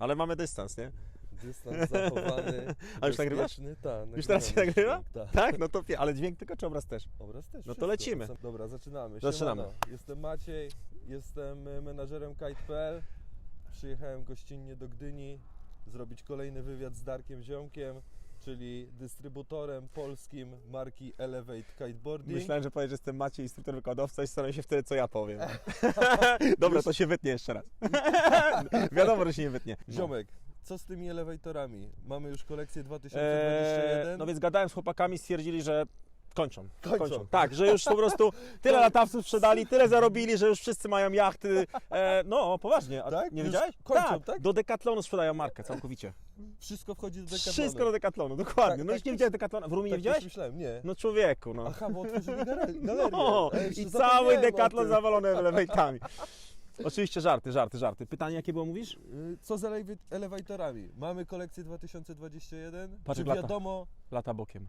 Ale mamy dystans, nie? Dystans zachowany. A już nagrywasz? Tak, Już teraz się nagrywa? dźwięk, Tak. Tak, no to pie- ale dźwięk tylko czy obraz też? Obraz też. No to lecimy. Dobra, zaczynamy. Zaczynamy. Siemano. Jestem Maciej, jestem y, menadżerem kite.pl. Przyjechałem gościnnie do Gdyni zrobić kolejny wywiad z Darkiem Ziomkiem, czyli dystrybutorem polskim marki Elevate Kiteboarding. Myślałem, że powiesz, że jestem Maciej, instruktor wykładowca i staram się wtedy, co ja powiem. Dobra, to się wytnie jeszcze raz. Wiadomo, że się nie wytnie. No. Ziomek, co z tymi elevatorami? Mamy już kolekcję 2021. Eee, no więc gadałem z chłopakami, stwierdzili, że kończą. Kończą. Tak, że już po prostu tyle latawców sprzedali, tyle zarobili, że już wszyscy mają jachty. E, no, poważnie. A Tak? Nie wiedziałeś? kończą, tak? Do Decathlonu sprzedają markę całkowicie. Wszystko wchodzi do Decathlonu. Wszystko do Decathlonu, dokładnie. Tak, no tak już nie widziałeś Decathlonu. W Rumie nie Tak widziałeś? też myślałem, nie. No człowieku, no. Aha, bo otworzyli gale- galerię. No, ja i cały Decathlon zawalony elementami. Oczywiście żarty, żarty, żarty. Pytanie jakie było mówisz? Y, Co z elewi- elevatorami? Mamy kolekcję 2021. Patrz, Czy jak lata. wiadomo, Lata bokiem.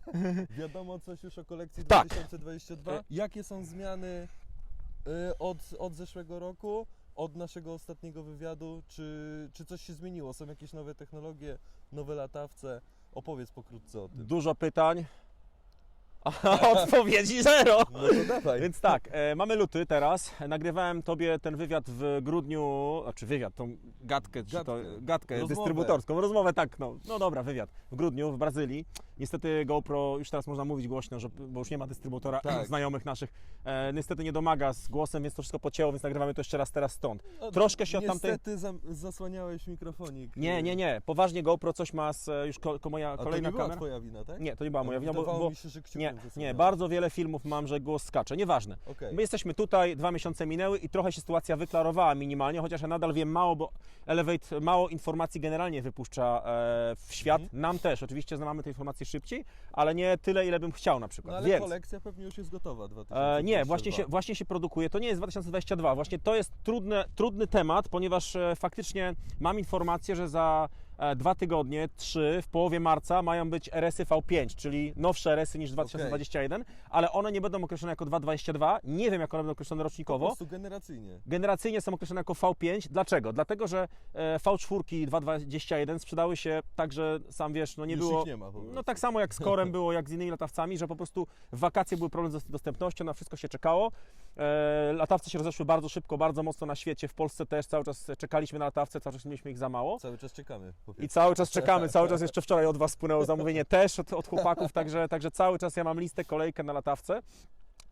wiadomo coś już o kolekcji Tak. 2022? E- Jakie są zmiany y, od, od zeszłego roku, od naszego ostatniego wywiadu? Czy, czy coś się zmieniło? Są jakieś nowe technologie, nowe latawce? Opowiedz pokrótce o tym. Dużo pytań, a odpowiedzi zero. No to dawaj. Więc tak, e, mamy luty teraz. Nagrywałem tobie ten wywiad w grudniu, znaczy wywiad, tą gadkę, czy to Gadkę. gadkę Rozmowę. dystrybutorską, rozmowę tak, no, no dobra, wywiad. W grudniu w Brazylii. Niestety GoPro, już teraz można mówić głośno, że, bo już nie ma dystrybutora Tak. znajomych naszych. E, niestety nie domaga z głosem, więc to wszystko pocięło, więc nagrywamy to jeszcze raz teraz stąd. No, Troszkę się od tamtej... Niestety zam- zasłaniałeś mikrofonik. Nie, nie, nie, poważnie GoPro coś ma z, e, już ko, ko moja A to kolejna nie była kamera. twoja wina, tak? Nie, to nie była moja wina, bo, Wydawało bo mi się, że nie, nie, bardzo wiele filmów mam, że głos skacze, nieważne. Okej. My jesteśmy tutaj, dwa miesiące minęły i trochę się sytuacja wyklarowała minimalnie, chociaż ja nadal wiem mało, bo Elevate mało informacji generalnie wypuszcza e, w świat. Mhm. Nam też, oczywiście mamy te informacje szybciej, ale nie tyle, ile bym chciał na przykład. No ale Więc kolekcja pewnie już jest gotowa 2022. e, nie, właśnie się, właśnie się produkuje. To nie jest 2022. Właśnie to jest trudny, trudny temat, ponieważ e, faktycznie mam informację, że za dwa tygodnie, trzy, w połowie marca mają być RS-y V5, czyli nowsze RS-y niż 2021, ale one nie będą określone jako 222. Nie wiem, jak one będą określone Po rocznikowo. prostu generacyjnie. Generacyjnie są określone jako V5. Dlaczego? Dlatego, że e, V4 221 sprzedały się tak, że sam wiesz, no nie Już było. nie ma po. No tak samo jak z Korem było, jak z innymi latawcami, że po prostu w wakacje były problemy z dostępnością, na wszystko się czekało. E, latawce się rozeszły bardzo szybko, bardzo mocno na świecie. W Polsce też cały czas czekaliśmy na latawce, cały czas mieliśmy ich za mało. Cały czas czekamy. I cały czas czekamy, cały czas jeszcze wczoraj od Was spłynęło zamówienie też od, od chłopaków, także, także cały czas ja mam listę, kolejkę na latawce.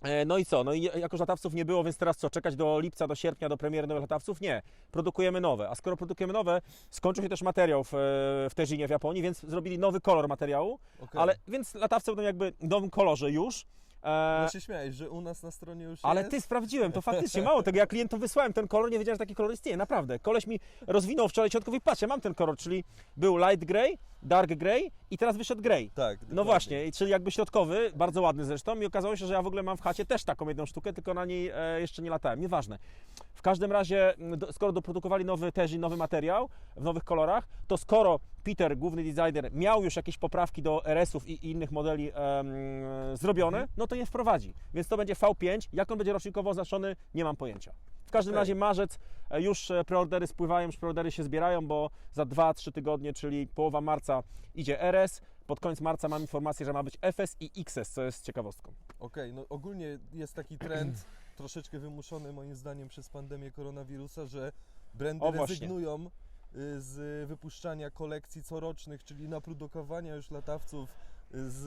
E, No i co? No i jako latawców nie było, więc teraz co? Czekać do lipca, do sierpnia, do premiery nowych latawców? Nie. Produkujemy nowe. A skoro produkujemy nowe, skończył się też materiał w, e, w Tejinie w Japonii, więc zrobili nowy kolor materiału, Okej. ale więc latawce będą jakby w nowym kolorze już. E, No się śmiałeś, że u nas na stronie już ale jest. ty sprawdziłem, to faktycznie mało tego. Ja klientom wysłałem ten kolor, nie wiedziałem, że taki kolor istnieje, naprawdę. Koleś mi rozwinął wczoraj środkowy i patrz, ja mam ten kolor, czyli był light grey, dark grey i teraz wyszedł grey. Tak, No dokładnie. właśnie, i czyli jakby środkowy, bardzo ładny zresztą i okazało się, że ja w ogóle mam w chacie też taką jedną sztukę, tylko na niej e, jeszcze nie latałem, nieważne. W każdym razie, skoro doprodukowali nowy teży, nowy materiał w nowych kolorach, to skoro Peter, główny designer, miał już jakieś poprawki do RS-ów i, i innych modeli em, zrobione, no to je wprowadzi. Więc to będzie V5. Jak on będzie rocznikowo oznaczony, nie mam pojęcia. W każdym Okej. razie marzec, e, już e, preordery spływają, już preordery się zbierają, bo za 2-3 tygodnie, czyli połowa marca idzie RS, pod koniec marca mam informację, że ma być FS i XS, co jest ciekawostką. Okej, no ogólnie jest taki trend, troszeczkę wymuszony moim zdaniem przez pandemię koronawirusa, że brandy O, właśnie. rezygnują y, z wypuszczania kolekcji corocznych, czyli naprodukowania już latawców y, z,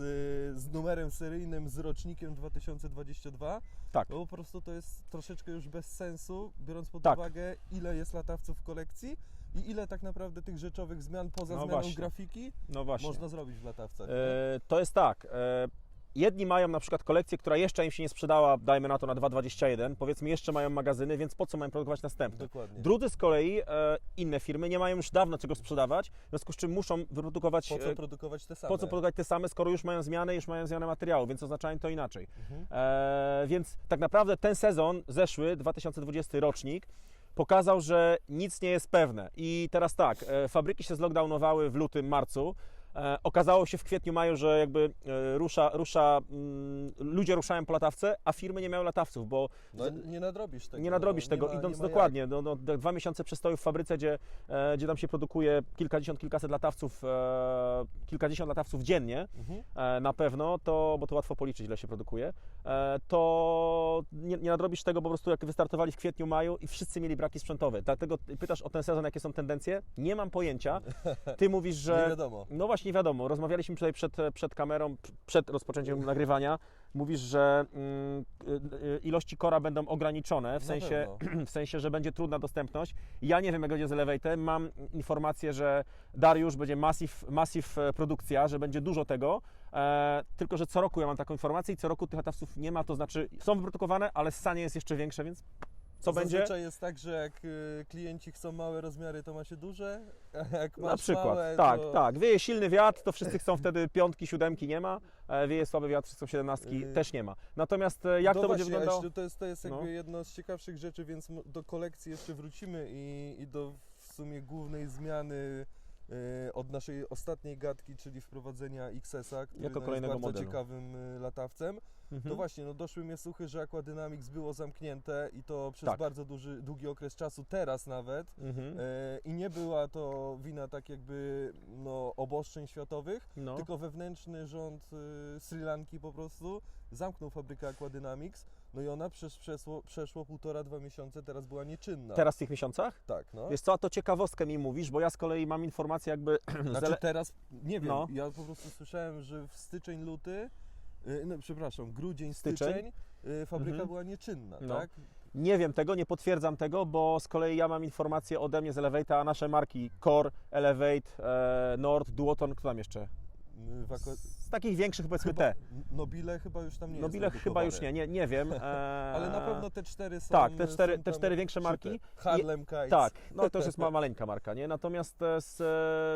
z numerem seryjnym, z rocznikiem 2022, Tak. bo po prostu to jest troszeczkę już bez sensu, biorąc pod Tak. uwagę, ile jest latawców w kolekcji i ile tak naprawdę tych rzeczowych zmian poza No zmianą właśnie. grafiki No właśnie. można zrobić w latawcach. E, to jest tak. E, jedni mają na przykład kolekcję, która jeszcze im się nie sprzedała, dajmy na to na 2,21, powiedzmy jeszcze mają magazyny, więc po co mają produkować następne? Dokładnie. Drudzy z kolei, e, inne firmy, nie mają już dawno czego sprzedawać, w związku z czym muszą wyprodukować Po e, co produkować te same? po co produkować te same, skoro już mają zmiany, już mają zmianę materiału, więc oznaczają to inaczej. Mhm. E, więc tak naprawdę ten sezon, zeszły, 2020 rocznik, pokazał, że nic nie jest pewne. I teraz tak, e, fabryki się zlockdownowały w lutym, marcu. E, okazało się w kwietniu, maju, że jakby e, rusza, rusza mm, ludzie ruszają po latawce, a firmy nie mają latawców, bo No, nie nadrobisz tego. nie nadrobisz no, tego, nie ma- idąc nie dokładnie. No, no, dwa miesiące przestoju w fabryce, gdzie, e, gdzie tam się produkuje kilkadziesiąt, kilkaset latawców, kilkadziesiąt latawców dziennie. Mhm. na pewno, to, bo to łatwo policzyć, ile się produkuje, to nie, nie nadrobisz tego po prostu, jak wystartowali w kwietniu, maju i wszyscy mieli braki sprzętowe. Dlatego pytasz o ten sezon, jakie są tendencje? Nie mam pojęcia. Ty mówisz, Nie że... wiadomo. No właśnie, nie wiadomo. Rozmawialiśmy tutaj przed, przed kamerą, przed rozpoczęciem nagrywania. Mówisz, że mm, y, y, ilości kora będą ograniczone, w sensie, w sensie, że będzie trudna dostępność. Ja nie wiem, jak będzie z Elevatem. Mam informację, że Dariusz będzie massive, massive e, produkcja, że będzie dużo tego. E, tylko, że co roku ja mam taką informację i co roku tych latawców nie ma, to znaczy są wyprodukowane, ale ssanie jest jeszcze większe, więc co będzie? Zazwyczaj jest tak, że jak y, klienci chcą małe rozmiary, to macie duże, a jak masz Na przykład, małe, tak, to... tak. Wieje silny wiatr, to wszyscy chcą wtedy piątki, siódemki nie ma. E, Wieje słaby wiatr, wszyscy chcą siedemnastki, Yy, też nie ma. Natomiast e, jak no to właśnie, będzie wyglądało? To jest, to jest jakby No. jedno z ciekawszych rzeczy, więc do kolekcji jeszcze wrócimy i, i do w sumie głównej zmiany od naszej ostatniej gadki, czyli wprowadzenia XS-a, który Jako no, jest bardzo modelu. ciekawym y, latawcem. Mhm. To właśnie, no doszły mnie słuchy, że Aqua Dynamics było zamknięte i to przez Tak. bardzo duży, długi okres czasu, teraz nawet. Mhm. E, I nie była to wina tak jakby no, obostrzeń światowych, No. tylko wewnętrzny rząd y, Sri Lanki po prostu zamknął fabrykę Aqua Dynamics, no i ona przez przeszło, przeszło półtora, dwa miesiące teraz była nieczynna. Teraz w tych miesiącach? Tak, no. Wiesz co, a to ciekawostkę mi mówisz, bo ja z kolei mam informację jakby... Znaczy ele- teraz, nie wiem, No. ja po prostu słyszałem, że w styczeń, luty, y, no przepraszam, grudzień, Styczeń. styczeń, y, fabryka Mhm. była nieczynna, No. tak? Nie wiem tego, nie potwierdzam tego, bo z kolei ja mam informację ode mnie z Elevate'a, a nasze marki Core, Elevate, e, Nord, Duoton, kto tam jeszcze? W Aqua- Z takich większych powiedzmy chyba, te. Nobile chyba już tam nie Nobile jest chyba już nie, nie, nie wiem. E, Ale na pewno te cztery są. Tak, te cztery- te cztery większe marki. Harlem Kites. Tak, no to już jest ma, maleńka marka, nie? Natomiast e, z,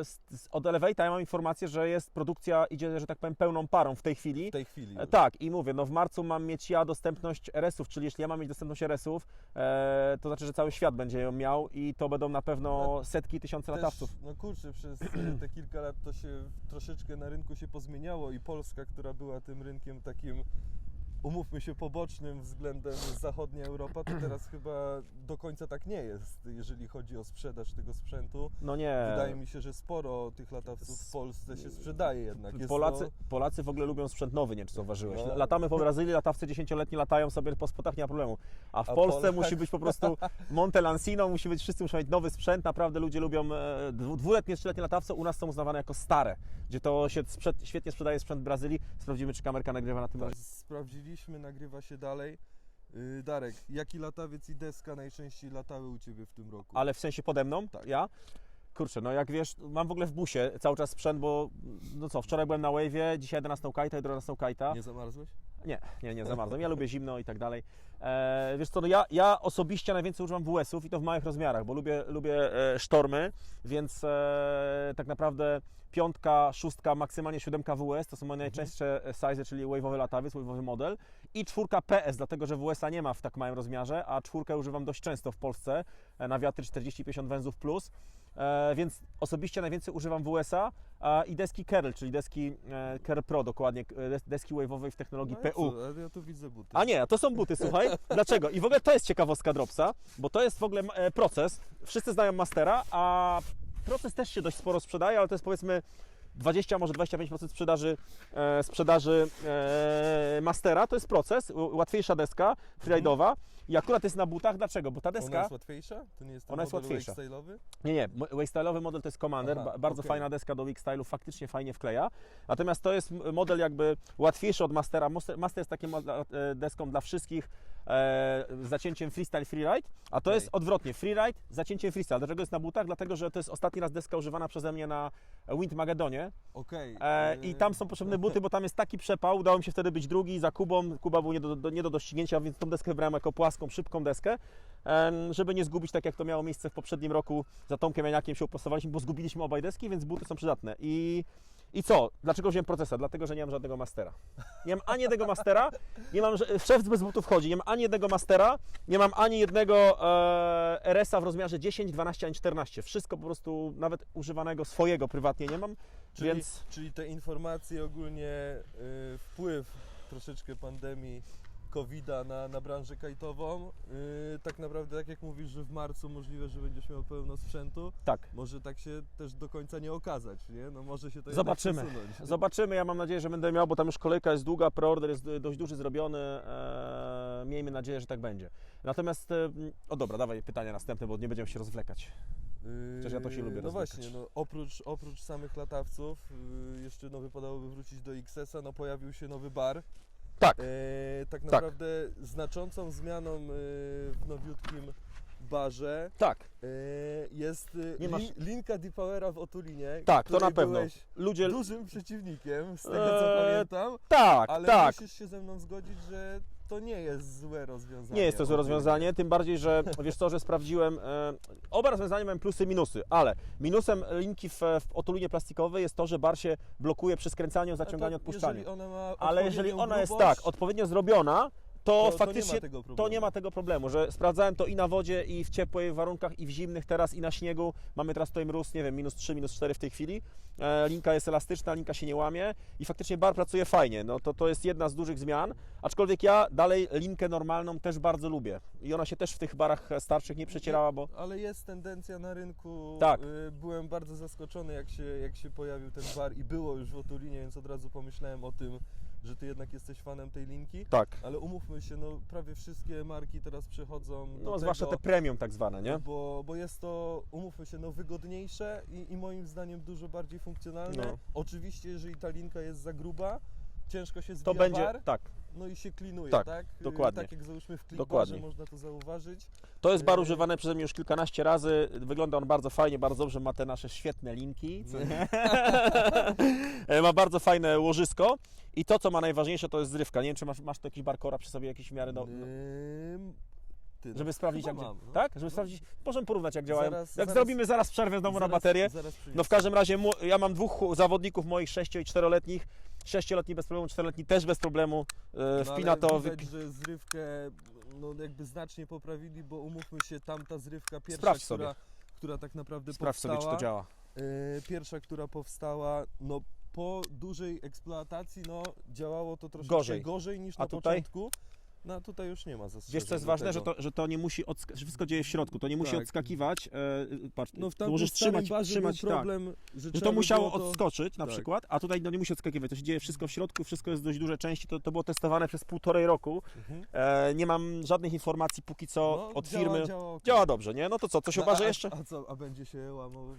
z, z, od Elevate'a ja mam informację, że jest produkcja, idzie, że tak powiem, pełną parą w tej chwili. W tej chwili. E. Tak, i mówię, no w marcu mam mieć ja dostępność RS-ów, czyli jeśli ja mam mieć dostępność RS-ów, e, to znaczy, że cały świat będzie ją miał i to będą na pewno setki, tysiące Też, latawców. No kurczę, przez e, te kilka lat to się troszeczkę na rynku się pozmieniało i Polska, która była tym rynkiem takim, umówmy się, pobocznym względem zachodnia Europa, to teraz chyba do końca tak nie jest, jeżeli chodzi o sprzedaż tego sprzętu. No nie. Wydaje mi się, że sporo tych latawców w Polsce się sprzedaje jednak. Jest Polacy, to... Polacy w ogóle lubią sprzęt nowy, nie wiem czy zauważyłeś. No. Latamy po Brazylii, latawcy dziesięcioletni latają sobie po spotach, nie ma problemu. A w A Polsce Polak- musi być po prostu Monte Lansino, musi być, wszyscy muszą mieć nowy sprzęt, naprawdę ludzie lubią e, dwu- dwuletnie, trzyletnie latawce, u nas są uznawane jako stare, gdzie to się sprzed, świetnie sprzedaje sprzęt Brazylii. Sprawdzimy, czy kamerka nagrywa na tym Tak, razie. Sprawdziliśmy, nagrywa się dalej. Yy, Darek, jaki latawiec i deska najczęściej latały u Ciebie w tym roku? Ale w sensie pode mną, Tak. ja? Kurczę, no jak wiesz, mam w ogóle w busie cały czas sprzęt, bo no co, wczoraj byłem na Wave'ie, dzisiaj jedę na Snowkite'a, jutro na Snowkite'a. Nie zamarzłeś? Nie, nie, nie zamarzłem. Ja lubię zimno i tak dalej. E, wiesz co, no ja, ja osobiście najwięcej używam WS-ów i to w małych rozmiarach, bo lubię, lubię e, sztormy, więc e, tak naprawdę piątka, szóstka, maksymalnie siódemka WS to są moje najczęstsze e, size, czyli wave'owy latawiec, wave'owy model i czwórka PS, dlatego że WS-a nie ma w tak małym rozmiarze, a czwórkę używam dość często w Polsce e, na wiatry 40-50 węzłów plus. E, więc osobiście najwięcej używam WS-a a, i deski Kerl, czyli deski e, Kerl Pro dokładnie, e, des- deski wave'owej w technologii No, PU. co, ale ja tu widzę buty. A nie, to są buty, słuchaj. Dlaczego? I w ogóle to jest ciekawostka Dropsa, bo to jest w ogóle proces. Wszyscy znają Mastera, a proces też się dość sporo sprzedaje, ale to jest powiedzmy 20, może 25% sprzedaży, e, sprzedaży e, Mastera. To jest proces, łatwiejsza deska, freeride'owa. I akurat jest na butach. Dlaczego? Bo ta Ona deska... jest łatwiejsza? To nie jest ten Ona jest łatwiejsza. Nie, nie, Waystyle'owy model to jest Commander, Aha, ba- bardzo okej. fajna deska do Week Style'u, faktycznie fajnie wkleja. Natomiast to jest model jakby łatwiejszy od Mastera. Master, jest takim e, deską dla wszystkich e, z zacięciem freestyle, freeride, a to Okej. jest odwrotnie, freeride, zacięciem freestyle. Dlaczego jest na butach? Dlatego, że to jest ostatni raz deska używana przeze mnie na Wind Magadonie Okej. e, y, i tam są potrzebne buty, bo tam jest taki przepał, udało mi się wtedy być drugi za Kubą, Kuba był nie do, do, nie do doścignięcia, więc tą deskę wybrałem jako płaską, szybką deskę. żeby nie zgubić tak jak to miało miejsce w poprzednim roku za Tomkiem Janiakiem się uprostowaliśmy, bo zgubiliśmy obaj deski, więc buty są przydatne. I, i co? Dlaczego wziąłem procesa? Dlatego, że nie mam żadnego mastera. Nie mam ani jednego mastera, nie mam, szef bez butów chodzi, nie mam ani jednego mastera, nie mam ani jednego e, RS-a w rozmiarze 10, 12 ani 14. Wszystko po prostu, nawet używanego swojego prywatnie nie mam, Czyli, więc czyli te informacje ogólnie, y, wpływ troszeczkę pandemii COVID-a na, na branżę kajtową, y, tak naprawdę tak jak mówisz, że w marcu możliwe, że będziesz miał pełno sprzętu, tak. może tak się też do końca nie okazać, nie? No może się to Zobaczymy. Zobaczymy, ja mam nadzieję, że będę miał, bo tam już kolejka jest długa, preorder jest dość duży zrobiony. E, miejmy nadzieję, że tak będzie. Natomiast, e, o dobra, dawaj pytania następne, bo nie będziemy się rozwlekać. Chociaż ja to się lubię No rozwlekać. właśnie, no oprócz, oprócz samych latawców, yy, jeszcze no wypadałoby wrócić do XS-a, no pojawił się nowy bar. Tak. E, tak naprawdę znaczącą zmianą e, w nowiutkim barze Tak, e, jest e, Nie masz- lin, linka Deepowera w Otulinie. tak, to której na pewno. Byłeś Ludzie. dużym przeciwnikiem, z tego co Eee, pamiętam, Tak, ale tak. musisz się ze mną zgodzić, że to nie jest złe rozwiązanie. Nie jest to złe rozwiązanie, tym bardziej, że wiesz co, że sprawdziłem. E, oba rozwiązania mają plusy i minusy, ale minusem linki w, w otulinie plastikowej jest to, że bar się blokuje przy skręcaniu, zaciąganiu, odpuszczaniu. Jeżeli ona ma Ale jeżeli odpowiednią ona jest grubość, tak, odpowiednio zrobiona, to, to, to nie faktycznie ma tego to problemu. nie ma tego problemu, że sprawdzałem to i na wodzie, i w ciepłych warunkach, i w zimnych teraz, i na śniegu. Mamy teraz tutaj mróz, nie wiem, minus 3, minus 4 w tej chwili. E, linka jest elastyczna, linka się nie łamie i faktycznie bar pracuje fajnie. No to, to jest jedna z dużych zmian, aczkolwiek ja dalej linkę normalną też bardzo lubię. I ona się też w tych barach starszych nie przecierała, bo Ale jest tendencja na rynku. Tak. y, Byłem bardzo zaskoczony, jak się, jak się pojawił ten bar i było już w Otulinie, więc od razu pomyślałem o tym, że ty jednak jesteś fanem tej linki. tak. Ale umówmy się, no prawie wszystkie marki teraz przechodzą do No zwłaszcza te premium tak zwane, nie? Bo, bo jest to, umówmy się, no wygodniejsze i, i moim zdaniem dużo bardziej funkcjonalne. No. Oczywiście, jeżeli ta linka jest za gruba, ciężko się To zbija będzie, bar, tak. no i się klinuje, Tak, tak? Dokładnie. Tak jak załóżmy w Dokładnie. można to zauważyć. To jest bar Yy. używany przeze mnie już kilkanaście razy. Wygląda on bardzo fajnie, bardzo dobrze. Ma te nasze świetne linki. E, ma bardzo fajne łożysko. I to, co ma najważniejsze, to jest zrywka. Nie wiem, czy masz, masz tu jakiś barkora przy sobie jakiś w miarę. No, no, Ym, ty, no, żeby sprawdzić, jak. mam, no. Tak? Żeby sprawdzić. Możemy porównać, jak działają. Zaraz- jak zaraz- zrobimy zaraz przerwę znowu na Zaraz- baterię. zaraz przyniosę. No w każdym razie ja mam dwóch zawodników moich 6 i 4-letnich. 6-letni bez problemu, 4-letni też bez problemu. E, No, wpina ale to. widać, że zrywkę no, jakby znacznie poprawili, bo umówmy się, tamta zrywka pierwsza, Sprawdź która, która tak naprawdę Sprawdź sobie, powstała, czy to działa. y, pierwsza, która powstała, no po dużej eksploatacji, no działało to troszeczkę Gorzej. gorzej, niż A na tutaj? początku. No tutaj już nie ma zastrzeżeń Wiesz co jest do ważne, tego. że to, że to nie musi, odsk- że wszystko dzieje w środku, to nie musi Tak. odskakiwać. E, patrz, No w tu tamtym możesz trzymać, trzymać był tak. problem, że, Że trzeba to musiało było to... odskoczyć na tak. przykład, a tutaj no, nie musi odskakiwać. To się dzieje wszystko w środku, wszystko jest dość duże części. To, to było testowane przez półtorej roku. Mhm. E, nie mam żadnych informacji póki co No, od działa, firmy. Działa. Działa dobrze, nie? No to co, coś No, obarzy a, jeszcze? A co, a będzie się łamał?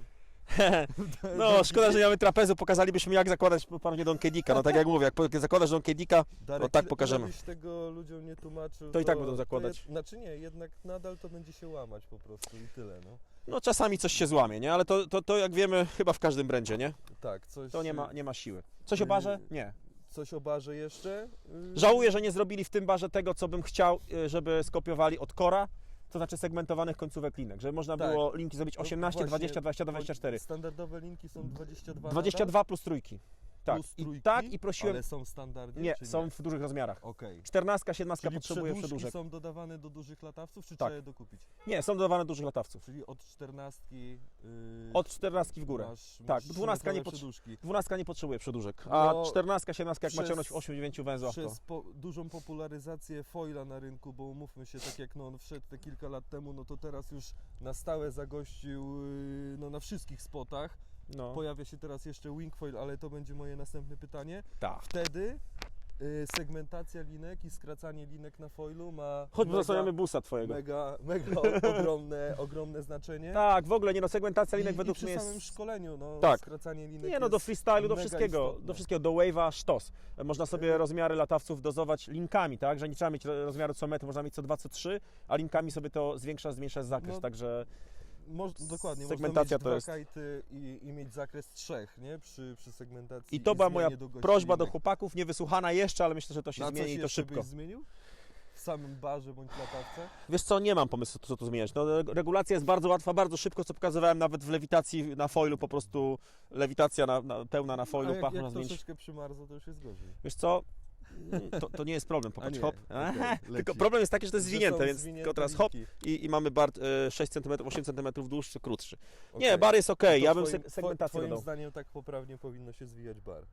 No, szkoda, że nie mamy trapezu, pokazalibyśmy jak zakładać panie Don Kedika. No tak jak mówię, jak zakładasz Don Kedika, Darek, tak ile- pokażemy. ile byś tego ludziom nie tłumaczył, To i tak będą zakładać. To jed... Znaczy nie, jednak nadal to będzie się łamać po prostu i tyle, no. no czasami coś się złamie, nie? Ale to, to, to jak wiemy, chyba w każdym brandzie, nie? Tak, coś... To nie ma, nie ma siły. Coś o barze? Nie. Coś o barze jeszcze? Yy, Żałuję, że nie zrobili w tym barze tego, co bym chciał, y, żeby skopiowali od Kora, to znaczy segmentowanych końcówek linek, żeby można Tak. było linki zrobić No 18, właśnie, 20, 22, 24. Standardowe linki są 22 22 plus trójki. Tak. Plus I trójki, tak i prosiłem. Ale są standardy, Nie, są w dużych rozmiarach. Okej. 14, 17 Czyli potrzebuje przedłużek. są dodawane do dużych latawców, czy Tak. trzeba je dokupić? Nie, są dodawane do dużych latawców. Czyli od 14 yy, Od 14 w górę. Masz, Tak, masz 12 nie trzymetrowe potrze- przedłużki. 12 nie potrzebuje przedłużek, a No, 14, 17 jak ma ciągnąć 8-9 węzłów to. Przez po, dużą popularyzację foila na rynku, bo umówmy się, tak jak no, on wszedł te kilka lat temu, no to teraz już na stałe zagościł yy, no, na wszystkich spotach. No, Pojawia się teraz jeszcze wingfoil, ale to będzie moje następne pytanie. tak. Wtedy yy, segmentacja linek i skracanie linek na foilu ma Chodź, mega, zostawiamy busa twojego. mega, mega o- ogromne, ogromne znaczenie. Tak, w ogóle nie no, segmentacja linek I, według i przy mnie samym jest... szkoleniu, no, Tak. skracanie linek Nie no, do jest freestylu, do mega wszystkiego, istotne. do wszystkiego, do wave'a, sztos. Można sobie rozmiary latawców dozować linkami, tak, że nie trzeba mieć rozmiaru co metr, można mieć co 2, co 3, a linkami sobie to zwiększa, zmniejsza zakres, No, także Moż, dokładnie, Segmentacja można to mieć jest- dwa kajty i, i mieć zakres trzech, nie? Przy, przy segmentacji. i to była moja długości prośba do chłopaków, niewysłuchana jeszcze, ale myślę, że to się Na zmieni i to szybko. byś zmienił? W samym barze bądź latawce? Wiesz co, nie mam pomysłu, co tu zmieniać. No, re- regulacja jest bardzo łatwa, bardzo szybko, co pokazywałem nawet w lewitacji na foilu, po prostu lewitacja na, na, pełna na A foilu, jak, pach jak zmienić. troszeczkę przymarzło, to już jest gorzej. Wiesz co, to, to nie jest problem, popatrz, nie, hop. okej, Tylko problem jest taki, że to jest zwinięte, więc tylko teraz hop i, i mamy bar e, 6 cm, 8 cm dłuższy, krótszy. Nie, Okej. bar jest ok, To ja bym twoim, seg- segmentację Twoim dodał. zdaniem tak poprawnie powinno się zwijać bar.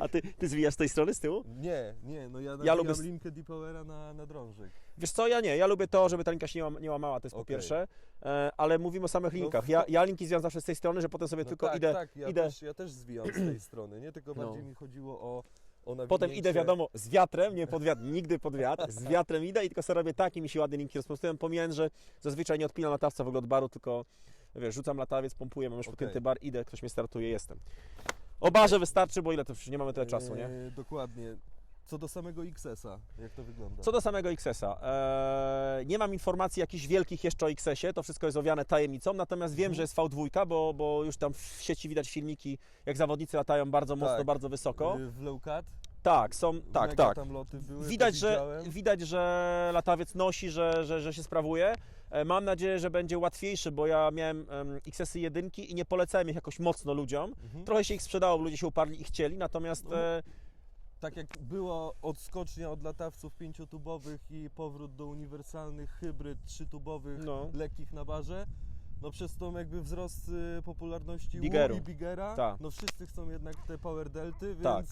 A ty, ty zwijasz z tej strony, z tyłu? Nie, nie, no ja, Ja lubię linkę Deepowera na, na drążek. Wiesz co, ja nie, ja lubię to, żeby ta linka się nie, łam, nie łamała, to jest po Okej. pierwsze, e, ale mówimy o samych No, linkach. Ja, ja linki zwijam zawsze z tej strony, że potem sobie No tylko tak, idę, tak, ja, idę Też, ja też zwijam z tej strony, nie? Tylko No. bardziej mi chodziło o. Potem idę, wiadomo, z wiatrem, nie pod wiatr, nigdy pod wiatr, z wiatrem idę i tylko sobie robię tak i mi się ładnie linki rozprostują, pomijając, że zazwyczaj nie odpinam latawca w ogóle od baru, tylko wiesz, rzucam latawiec, pompuję, mam już Okej. podpięty bar, idę, ktoś mnie startuje, jestem. O barze wystarczy, bo ile to już nie mamy tyle czasu, nie? Eee, dokładnie. Co do samego XS-a, jak to wygląda? Co do samego XS-a, e, nie mam informacji jakichś wielkich jeszcze o XS-ie, to wszystko jest owiane tajemnicą, natomiast wiem, Mhm. że jest V2, bo, bo już tam w sieci widać filmiki, jak zawodnicy latają bardzo mocno, Tak. bardzo wysoko. Eee, W Lowcat? Tak, są, tak, Mega tak. tam loty były, Widać, to że, widziałem. widać, że latawiec nosi, że, że, że się sprawuje. E, Mam nadzieję, że będzie łatwiejszy, bo ja miałem um, XS-y jedynki i nie polecałem ich jakoś mocno ludziom. Mhm. Trochę się ich sprzedało, bo ludzie się uparli i chcieli, natomiast No, e, Tak jak była odskocznia od latawców pięciotubowych i powrót do uniwersalnych hybryd trzytubowych, no, lekkich na barze, no przez tą jakby wzrost y, popularności Bigeru. I Bigera, Tak. no wszyscy chcą jednak te power delty, więc Tak.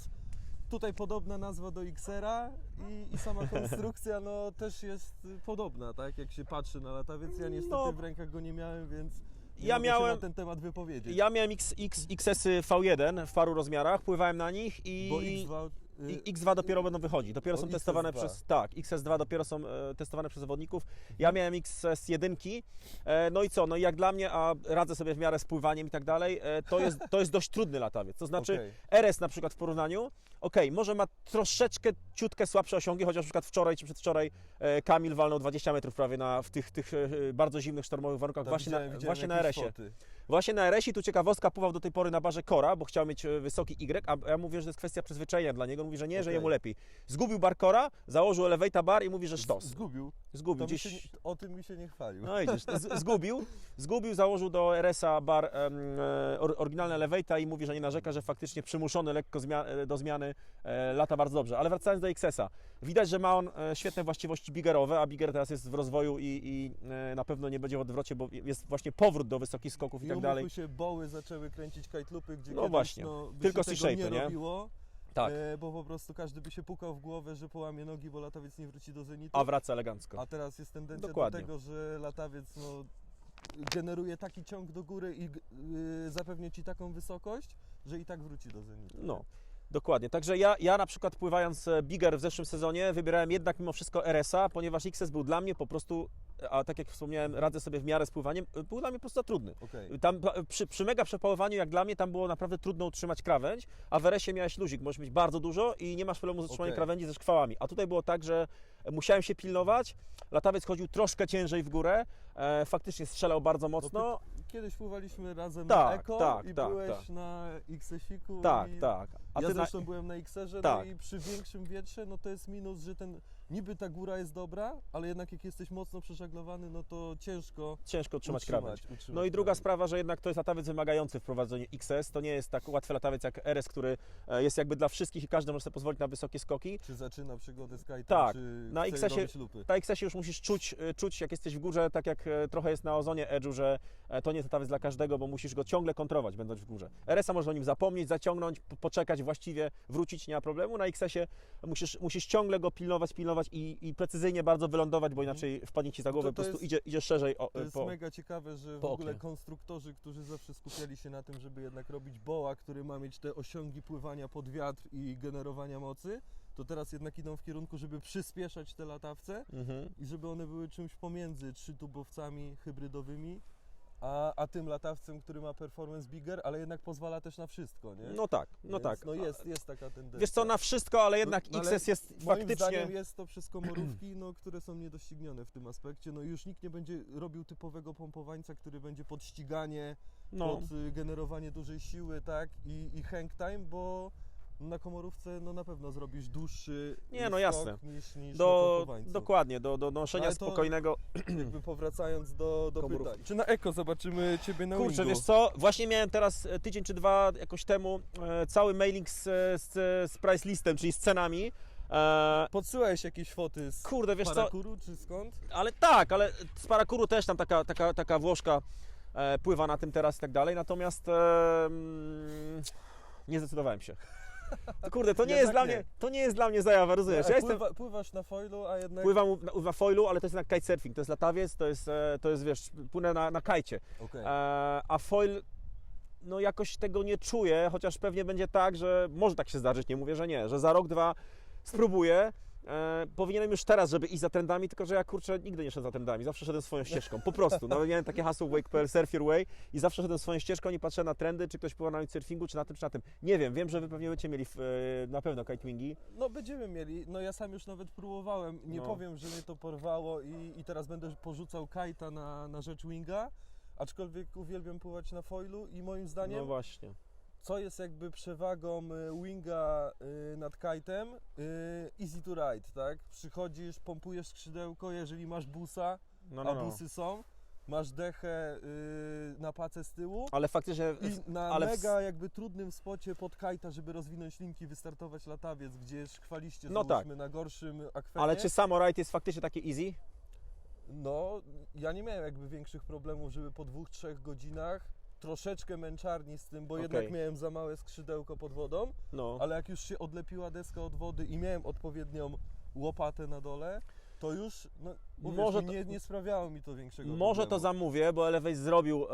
Tutaj podobna nazwa do Xera i, i sama konstrukcja no też jest y, podobna, tak, jak się patrzy na latawiec. Ja niestety No. w rękach go nie miałem, więc nie Ja miałem- na ten temat wypowiedzieć. ja miałem X, X, XS-y V1 w paru rozmiarach, pływałem na nich i... Bo X2, y, I X2 dopiero będą wychodzić. Dopiero są testowane XS2. przez. Tak, XS2 dopiero są e, testowane przez zawodników. Ja miałem XS1. E, no i co? No i jak dla mnie, a radzę sobie w miarę z pływaniem i tak dalej, e, to, jest, to jest dość trudny latawiec. To znaczy okej. RS na przykład w porównaniu, okej, może ma troszeczkę, ciutkę słabsze osiągi, chociaż na przykład wczoraj czy przedwczoraj e, Kamil walnął 20 metrów prawie na, w tych, tych e, bardzo zimnych, sztormowych warunkach Tam właśnie, widziałem- na, widziałem właśnie na RS-ie. Właśnie na RS-ie tu ciekawostka pływał do tej pory na barze Kora, bo chciał mieć e, wysoki Y, a ja mówię, że to jest kwestia przyzwyczajenia dla niego. Mówi, że nie, że Okej. jemu lepiej. Zgubił bar Kora, założył elevata bar i mówi, że sztos. Zgubił. Zgubił się, gdzieś. nie- o tym mi się nie chwalił. No idziesz, zgubił, zgubił, założył do RS-a bar e, oryginalny elevata i mówi, że nie narzeka, że faktycznie przymuszony lekko zmia- e, do zmiany e, lata bardzo dobrze. Ale wracając do XS-a, widać, że ma on e, świetne właściwości bigerowe, a biger teraz jest w rozwoju i, i e, na pewno nie będzie w odwrocie, bo jest właśnie powrót do wysokich skoków i I tak dalej. się, boły zaczęły kręcić kajtlupy, gdzie No kiedyś, właśnie. no, Tylko się tego nie, nie? robiło, Tak, e, bo po prostu każdy by się pukał w głowę, że połamie nogi, bo latawiec nie wróci do zenitu. a wraca elegancko. A teraz jest tendencja Dokładnie. do tego, że latawiec no, generuje taki ciąg do góry i y, zapewnia Ci taką wysokość, że i tak wróci do zenitu. No, dokładnie. Także ja, ja na przykład pływając e, Bigger w zeszłym sezonie wybierałem jednak mimo wszystko RS-a, ponieważ XS był dla mnie po prostu, a tak jak wspomniałem, radzę sobie w miarę z pływaniem, e, był dla mnie po prostu za trudny. Okej. Tam przy, przy mega przepałowaniu, jak dla mnie, tam było naprawdę trudno utrzymać krawędź, a w RS-ie miałeś luzik, możesz mieć bardzo dużo i nie masz problemu z utrzymaniem Okej. krawędzi ze szkwałami. A tutaj było tak, że musiałem się pilnować, latawiec chodził troszkę ciężej w górę, e, faktycznie strzelał bardzo mocno, Kiedyś pływaliśmy razem Tak, na Eko tak, i tak, byłeś tak. na XS-iku tak, i tak. A ja ty na, zresztą byłem na XR-ze, Tak. no i przy większym wietrze, no to jest minus, że ten, niby ta góra jest dobra, ale jednak jak jesteś mocno przeżaglowany, no to ciężko ciężko utrzymać utrzymać, krawędź. utrzymać No i druga krawędź. sprawa, że jednak to jest latawiec wymagający w prowadzeniu XS. To nie jest tak łatwy latawiec jak RS, który e, jest jakby dla wszystkich i każdy może sobie pozwolić na wysokie skoki. Czy zaczyna przygodę z kite'em, Tak, czy na XS-ie. Na XS już musisz czuć, e, czuć, jak jesteś w górze, tak jak e, trochę jest na ozonie Edge'u, że to nie jest latawiec dla każdego, bo musisz go ciągle kontrolować, będąc w górze. RS-a można o nim zapomnieć, zaciągnąć, po- poczekać właściwie, wrócić, nie ma problemu. Na XS-ie musisz, musisz ciągle go pilnować, pilnować i, i precyzyjnie bardzo wylądować, bo inaczej wpadnie Ci za głowę, Mhm. to po prostu jest- idzie, idzie szerzej o, To jest po... mega ciekawe, że w ogóle oknie. konstruktorzy, którzy zawsze skupiali się na tym, żeby jednak robić boa, który ma mieć te osiągi pływania pod wiatr i generowania mocy, to teraz jednak idą w kierunku, żeby przyspieszać te latawce Mhm. i żeby one były czymś pomiędzy trzytubowcami hybrydowymi, a, a tym latawcem, który ma performance bigger, ale jednak pozwala też na wszystko, nie? No tak, no Więc, tak. No jest, jest taka tendencja. Wiesz co, na wszystko, ale jednak No, ale XS jest Moim faktycznie... zdaniem jest to przez komorówki, no, które są niedoścignione w tym aspekcie. No już nikt nie będzie robił typowego pompowańca, który będzie pod ściganie, No, pod y, generowanie dużej siły, tak, i, i hang time, bo na komorówce no na pewno zrobisz dłuższy Nie, no jasne. niż, niż Do, na dokładnie, do, do noszenia Ale to- spokojnego. Jakby powracając do, do Komórówki. pytań. Czy na Eko zobaczymy Ciebie na Kurczę, wingu? wiesz co, właśnie miałem teraz e, tydzień czy dwa jakoś temu e, cały mailing z, z, z price listem, czyli z cenami. E, Podsyłałeś jakieś foty z kurde, wiesz co, Parakuru, czy skąd? ale tak, ale z Parakuru też tam taka, taka, taka Włoszka e, pływa na tym teraz i tak dalej, natomiast e, mm, nie zdecydowałem się. Kurde, to nie jest Jednak dla nie. mnie, to nie jest dla mnie zajawa, rozumiesz? Ja jestem, pływa, Pływasz na foilu, a jednak... pływam na, foilu, ale to jest na kitesurfing, to jest latawiec, to jest, e, to jest wiesz, płynę na, na kajcie. Okej. E, a foil, no jakoś tego nie czuję, chociaż pewnie będzie tak, że może tak się zdarzyć, nie mówię, że nie, że za rok, dwa spróbuję. E, powinienem już teraz, żeby iść za trendami, tylko że ja kurczę nigdy nie szedłem za trendami, zawsze szedłem swoją ścieżką, po prostu. Nawet miałem takie hasło wake.pl, surf your way i zawsze szedłem swoją ścieżką, nie patrzę na trendy, czy ktoś pływa na surfingu, czy na tym, czy na tym. Nie wiem, wiem, że wy pewnie będziecie mieli w, e, na pewno kitewingi. No będziemy mieli, no ja sam już nawet próbowałem, nie No. powiem, że mnie to porwało i, i teraz będę porzucał kajta na, na rzecz winga, aczkolwiek uwielbiam pływać na foilu i moim zdaniem, No właśnie. Co jest jakby przewagą y, winga y, nad kajtem, y, easy to ride, tak? Przychodzisz, pompujesz skrzydełko, jeżeli masz busa, No, a no, no. busy są, masz dechę na pacę z tyłu, Ale faktycznie i na ale w- mega jakby trudnym spocie pod kajta, żeby rozwinąć linki, wystartować latawiec, gdzie szkwaliście No załóżmy na gorszym akwenie. Ale czy samo ride jest faktycznie takie easy? No, ja nie miałem jakby większych problemów, żeby po dwóch, trzech godzinach troszeczkę męczarni z tym, bo Okej. jednak miałem za małe skrzydełko pod wodą, No. ale jak już się odlepiła deska od wody i miałem odpowiednią łopatę na dole, to już, no, Może Może to- nie, nie sprawiało mi to większego Może to problemu. zamówię, bo Elevate zrobił,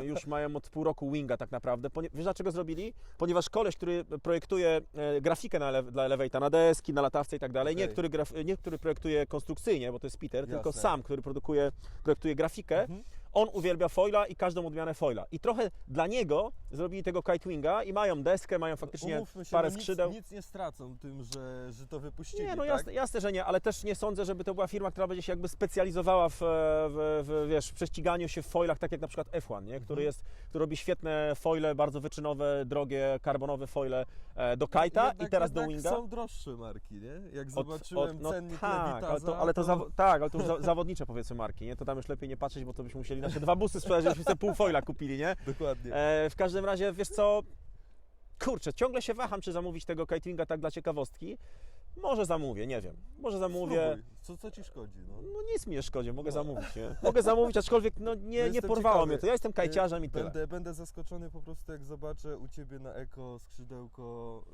e, już mają od pół roku Winga tak naprawdę. Ponie, wiesz dlaczego zrobili? Ponieważ koleś, który projektuje e, grafikę na dla Elevate'a, na deski, na latawce i tak dalej, nie, Okej. który nie który projektuje konstrukcyjnie, bo to jest Peter, tylko Jasne. sam, który produkuje, projektuje grafikę, Mhm. On uwielbia foila i każdą odmianę foila. I trochę dla niego zrobili tego Kitewinga i mają deskę, mają faktycznie się, parę no nic, skrzydeł. nic nie stracą tym, że, że to wypuścili, Nie, no tak? jasne, jasne, że nie, ale też nie sądzę, żeby to była firma, która będzie się jakby specjalizowała w, w, w, wiesz, w prześciganiu się w foilach, tak jak na przykład F1, nie? Który, Mhm. jest, który robi świetne foile, bardzo wyczynowe, drogie, karbonowe foile e, do kite'a i teraz do winga. są droższe marki, nie? Jak zobaczyłem no cennik tak, ale Levitaza, to, ale to, to... zawo- tak, ale to już za, zawodnicze powiedzmy marki, nie? To tam już lepiej nie patrzeć, bo to byśmy musieli nasze dwa busy sprzedać, żebyśmy sobie pół foila kupili, nie? Dokładnie. E, w każdym razie, wiesz co, kurczę, ciągle się waham, czy zamówić tego kitewinga tak dla ciekawostki. Może zamówię, nie wiem. Może zamówię. Spróbuj. Co, co ci szkodzi, no? No nic mi nie szkodzi, mogę No. zamówić, nie? Mogę zamówić, aczkolwiek no nie, No nie porwało ciekawy. mnie to. Ja jestem kajciarzem i tyle. Będę, będę zaskoczony po prostu jak zobaczę u Ciebie na eko skrzydełko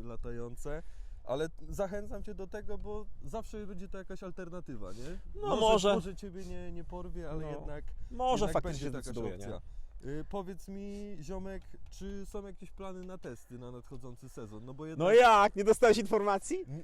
y, latające. Ale zachęcam Cię do tego, bo zawsze będzie to jakaś alternatywa, nie? No może. Może Ciebie nie, nie porwie, ale No. jednak, Może jednak faktycznie będzie taka decyduje, opcja. nie? Y, powiedz mi, ziomek, czy są jakieś plany na testy na nadchodzący sezon? No bo jednak... No jak? Nie dostałeś informacji?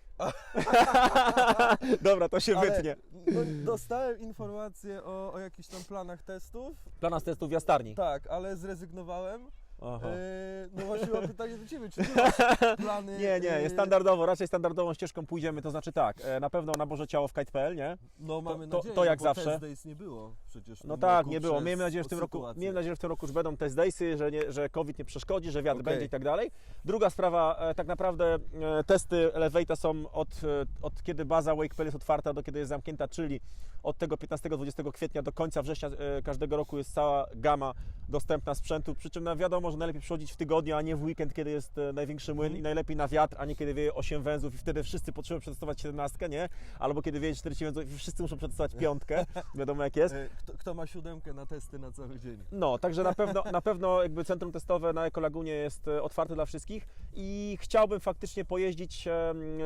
Dobra, to się Ale, wytnie. No, dostałem informację o, o jakichś tam planach testów. Plana z testów w jastarni. Tak, ale zrezygnowałem. E, no właśnie mam pytanie do Ciebie, czy Ty masz plany... Nie, nie, e, jest standardowo, raczej standardową ścieżką pójdziemy, to znaczy tak, e, na pewno na Boże Ciało w kite.pl, nie? No mamy to- nadzieję, to jak bo zawsze. Test Days nie było przecież w No tym tak, roku nie było. przez Miejmy nadzieję, że w tym roku, miejmy nadzieję, że w tym roku już będą test daysy, że, nie, że COVID nie przeszkodzi, że wiatr Okej. będzie i tak dalej. Druga sprawa, e, tak naprawdę e, testy Elevate'a są od, e, od kiedy baza Wakepel jest otwarta do kiedy jest zamknięta, czyli od tego 15-20 kwietnia do końca września e, każdego roku jest cała gama dostępna sprzętu, przy czym no, wiadomo, że najlepiej przychodzić w tygodniu, a nie w weekend, kiedy jest e, największy młyn Mhm. i najlepiej na wiatr, a nie kiedy wieje 8 węzłów i wtedy wszyscy potrzebują przetestować 17, nie? Albo kiedy wieje 40 węzłów i wszyscy muszą przetestować piątkę, wiadomo jak jest. E, Kto, kto ma siódemkę na testy na cały dzień? No, także na pewno, na pewno jakby centrum testowe na Ekolagunie jest e, otwarte dla wszystkich i chciałbym faktycznie pojeździć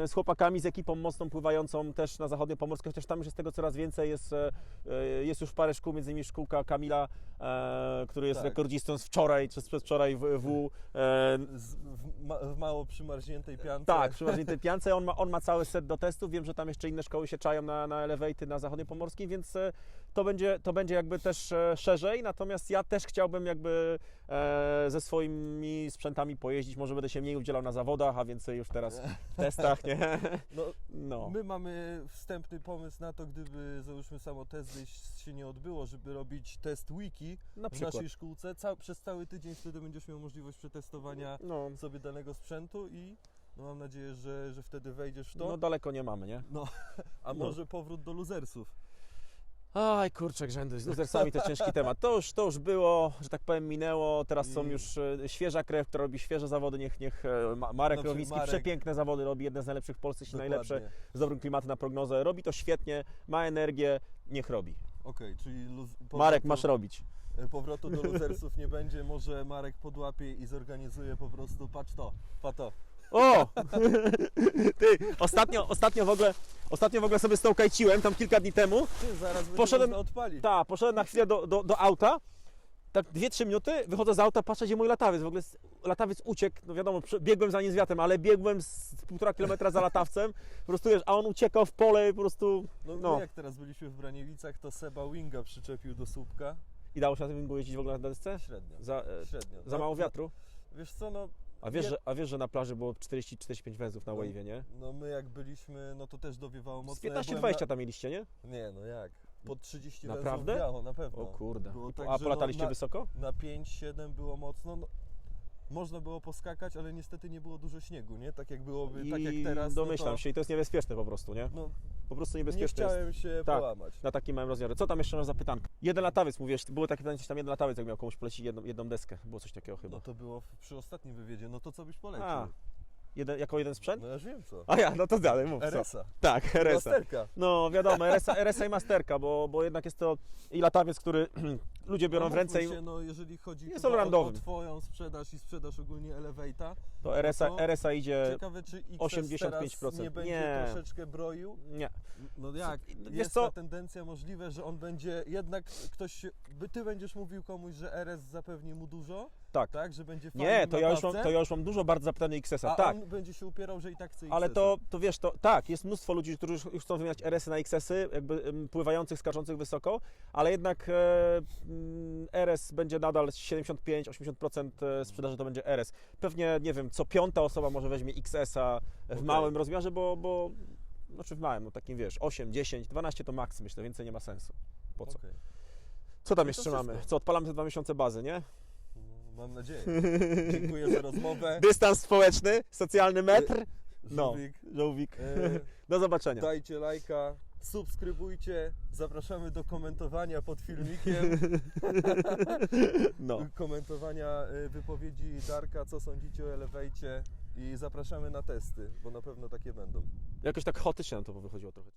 z chłopakami, z ekipą mocną pływającą też na zachodnie pomorskie, chociaż tam już jest tego coraz więcej, jest, jest już parę szkół, między innymi szkółka Kamila, który jest Tak. rekordzistą z wczoraj, czy z przedwczoraj w, w e, w, w mało przymarzniętej piance? tak, przy tej piance. On ma, on ma cały set do testów. Wiem, że tam jeszcze inne szkoły się czają na, na elevaty na zachodniej pomorskim, więc e, to będzie, to będzie jakby też e, szerzej, natomiast ja też chciałbym jakby e, ze swoimi sprzętami pojeździć, może będę się mniej udzielał na zawodach, a więcej już teraz w testach, nie? No, No, My mamy wstępny pomysł na to, gdyby załóżmy samo test się nie odbyło, żeby robić test wiki na w naszej szkółce. Ca- przez cały tydzień wtedy będziesz miał możliwość przetestowania No, sobie danego sprzętu i no mam nadzieję, że, że wtedy wejdziesz w to. no daleko nie mamy, nie? A no. może powrót do luzersów. Aj, kurczę, grzędy, z luzersami to ciężki temat. To już, to już było, że tak powiem, minęło. Teraz są I- już e, świeża krew, która robi świeże zawody. Niech, niech e, Ma- Marek Rowicki Marek. przepiękne zawody robi, jedne z najlepszych w Polsce, jeśli najlepsze, z dobrym klimatem na prognozę. Robi to świetnie, ma energię, niech robi. Okej, czyli luz... Marek, powrotu- masz robić. e, Powrotu do luzersów nie będzie, może Marek podłapie i zorganizuje po prostu, patrz to, pa to. O! Ty, ostatnio, ostatnio w ogóle, ostatnio w ogóle sobie z tą kajciłem, tam kilka dni temu. Ty, zaraz Poszedłem- odpalić. Tak, poszedłem na chwilę do, do, do auta. Tak 2-3 minuty, wychodzę z auta, patrzę gdzie mój latawiec. W ogóle latawiec uciekł, no wiadomo, biegłem za nim z wiatrem, ale biegłem z półtora kilometra za latawcem. Po prostu wiesz, a on uciekał w pole i po prostu. No, No. My jak teraz byliśmy w Braniewicach, to Seba Winga przyczepił do słupka. I dało się na tym wingu jeździć w ogóle na desce? Średnio. Za, e, Średnio. za No, mało no, wiatru? Wiesz co, no, A wiesz, że, a wiesz, że na plaży było 40-45 węzłów na No. wave'ie, nie? no my jak byliśmy, no to też dowiewało Z mocno. Ja 15-20 byłem tam mieliście, nie? Na... Nie, no jak? Pod 30 Naprawdę? węzłów biało, na pewno. O kurde. Było tak, A polataliście no, na, wysoko? na 5-7 było mocno. No, można było poskakać, ale niestety nie było dużo śniegu, nie? Tak jak byłoby, tak jak I teraz. domyślam no to, się, i to jest niebezpieczne po prostu, nie? No, Po prostu nie niebezpieczne jest. chciałem się Tak. połamać. na takim małym rozmiarze. Co tam jeszcze masz za pytankę? Jeden latawiec, mówisz, było takie pytanie, czy tam jeden latawiec, jak miał komuś polecić jedną, jedną deskę. Było coś takiego chyba. No to było przy ostatnim wywiedzie. No to co byś polecił? A, jeden, jako jeden sprzęt? No ja już wiem co. A ja, no to dalej, mów. RS-a. Tak, RS-a. Masterka. No wiadomo, RS-a, RS-a i Masterka, bo, bo jednak jest to i latawiec, który ludzie biorą no, w ręce i Się, no, jeżeli chodzi Jest o, o. Twoją sprzedaż i sprzedaż ogólnie Elevate'a, to RS-a, to RS-a idzie... ciekawe czy XS 85%. teraz nie będzie Nie. troszeczkę broił. Nie, No jak? Wiesz Jest co? ta tendencja możliwe, że on będzie jednak ktoś ty będziesz mówił komuś, że RS zapewni mu dużo, tak. tak, że będzie fajny Nie, to ja, już mam, to ja już mam dużo bardzo zapytanych XS-a, a tak. on będzie się upierał, że i tak chce Ale XS-a. to, to wiesz, to tak, jest mnóstwo ludzi, którzy już, chcą wymieniać RS-y na XS-y, jakby pływających, skaczących wysoko, ale jednak e, mm, RS będzie nadal 75-80% e, sprzedaży to będzie RS. Pewnie, nie wiem, co piąta osoba może weźmie XS-a w Okej. małym rozmiarze, bo, bo znaczy w małym, no takim wiesz, 8, 10, 12 to maks, myślę, więcej nie ma sensu. Po co? Okej. Co tam No jeszcze mamy? Co, odpalamy te dwa miesiące bazy, nie? Mam nadzieję. Dziękuję za rozmowę. Dystans społeczny, socjalny metr. No, Żółwik. żółwik. E, Do zobaczenia. Dajcie lajka, subskrybujcie, zapraszamy do komentowania pod filmikiem, No. komentowania y, wypowiedzi Darka, co sądzicie o Elevate i zapraszamy na testy, bo na pewno takie będą. Jakoś tak chaotycznie nam to wychodziło trochę.